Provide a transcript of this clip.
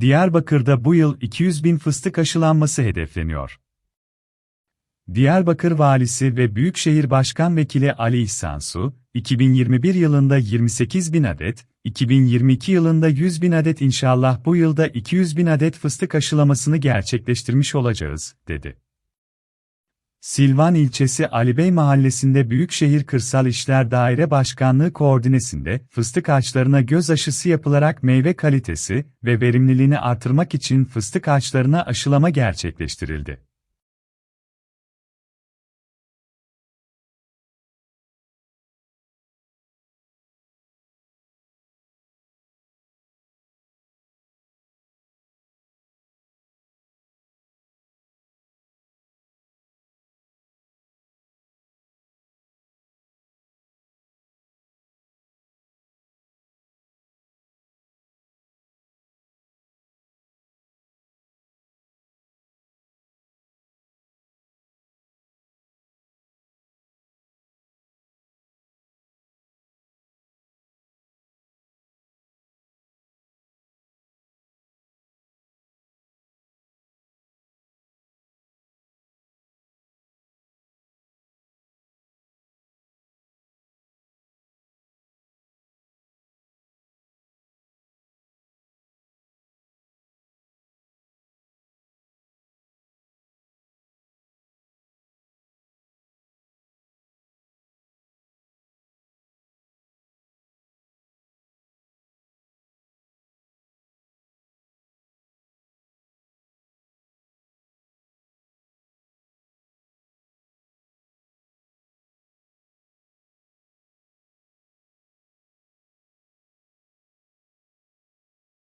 Diyarbakır'da bu yıl 200 bin fıstık aşılanması hedefleniyor. Diyarbakır Valisi ve Büyükşehir Başkan Vekili Ali İhsan Su, 2021 yılında 28 bin adet, 2022 yılında 100 bin adet inşallah bu yılda 200 bin adet fıstık aşılamasını gerçekleştirmiş olacağız, dedi. Silvan ilçesi Alibey mahallesinde Büyükşehir Kırsal İşler Daire Başkanlığı koordinesinde fıstık ağaçlarına göz aşısı yapılarak meyve kalitesi ve verimliliğini artırmak için fıstık ağaçlarına aşılama gerçekleştirildi.